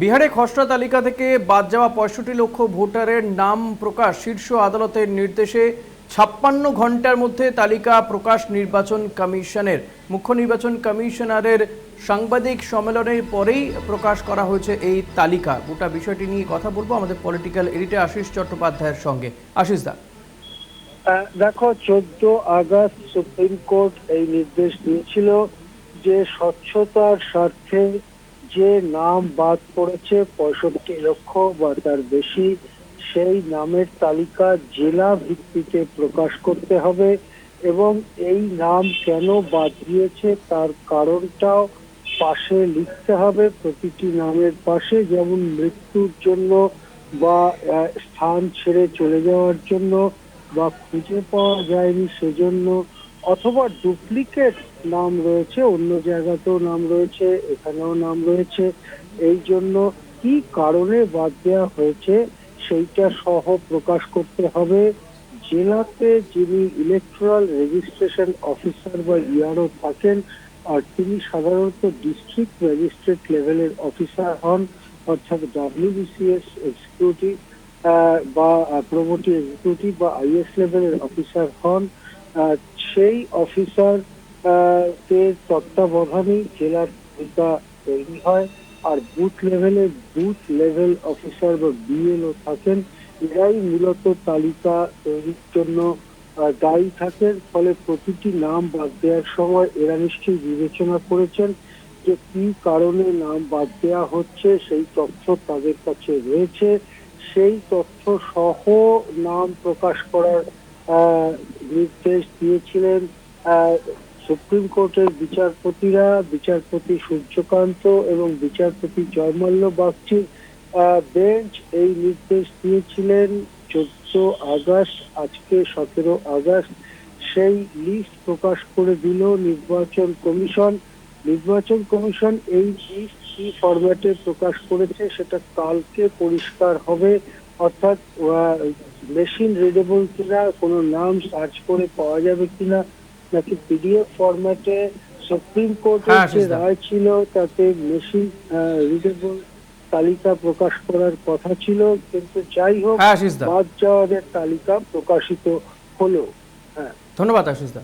বিহারে খসড়া তালিকা থেকে বাদ যাওয়া পঁয়ষট্টি লক্ষ ভোটারের নাম প্রকাশ শীর্ষ আদালতের নির্দেশে ছাপ্পান্ন ঘণ্টার মধ্যে তালিকা প্রকাশ নির্বাচন কমিশনের। মুখ্য নির্বাচন কমিশনারের সাংবাদিক সম্মেলনের পরেই প্রকাশ করা হয়েছে এই তালিকা। গোটা বিষয়টি নিয়ে কথা বলব আমাদের পলিটিক্যাল এডিটর আশিস চট্টোপাধ্যায়ের সঙ্গে। আশিস দা। দেখো, চোদ্দ আগস্ট সুপ্রিম কোর্ট এই নির্দেশ দিয়েছিল যে স্বচ্ছতার স্বার্থে যে নাম বাদ পড়েছে পঁয়ষট্টি লক্ষ বা তার বেশি, সেই নামের তালিকা জেলা ভিত্তিতে প্রকাশ করতে হবে এবং এই নাম কেন বাদ দিয়েছে তার কারণটাও পাশে লিখতে হবে। প্রতিটি নামের পাশে যেমন মৃত্যুর জন্য বা স্থান ছেড়ে চলে যাওয়ার জন্য বা খুঁজে পাওয়া যায়নি সেজন্য অথবা ডুপ্লিকেট নাম রয়েছে, অন্য জায়গাতেও নাম রয়েছে, এখানেও নাম রয়েছে। এই জন্য কি কারণে বাদ দেওয়া হয়েছে সেইটা সহ প্রকাশ করতে হবে। জেলাতে যিনি ইলেকট্রাল রেজিস্ট্রেশন অফিসার বা ইআরও থাকেন, আর তিনি সাধারণত ডিস্ট্রিক্ট ম্যাজিস্ট্রেট লেভেলের অফিসার হন, অর্থাৎ ডাব্লিউবিসিএস এক্সিকিউটিভ বা প্রমোটিভ এক্সিকিউটিভ বা আইএস লেভেলের অফিসার হন সেই অফিসার তত্ত্বাবধানেই জেলার তালিকা তৈরি হয় আর বুথ লেভেলে বুথ লেভেল অফিসার বা বিএলও থাকেন, এরাই মূলত তালিকা তৈরির জন্য দায়ী থাকেন। ফলে প্রতিটি নাম বাদ দেওয়ার সময় এরা নিশ্চয়ই বিবেচনা করেছেন যে কি কারণে নাম বাদ দেওয়া হচ্ছে, সেই তথ্য তাদের কাছে রয়েছে। সেই তথ্য সহ নাম প্রকাশ করার নির্দেশ দিয়েছিলেন সুপ্রিম কোর্টের বিচারপতিরা, বিচারপতি সূর্যকান্ত এবং বিচারপতি জয়মাল্য বাগচির বেঞ্চ এই নির্দেশ দিয়েছিলেন চোদ্দ আগস্ট, আজকে সতেরো আগস্ট। সেই লিস্ট প্রকাশ করে দিল নির্বাচন কমিশন। নির্বাচন কমিশন এই লিস্ট কি ফরম্যাটে প্রকাশ করেছে সেটা কালকে পরিষ্কার হবে। অর্থাৎ মেশিন রিডেবল কিনা, কোনো নাম সার্চ করে পাওয়া যাবে কিনা নাকি পিডিএফ ফরম্যাটে সুপ্রিম কোর্টের যে রায় ছিল তাতে মেশিন রিডেবল তালিকা প্রকাশ করার কথা ছিল কিন্তু যাই হোক হ্যাঁ বাদ যাওয়াদের তালিকা প্রকাশিত হলো। হ্যাঁ। ধন্যবাদ আশিস দা।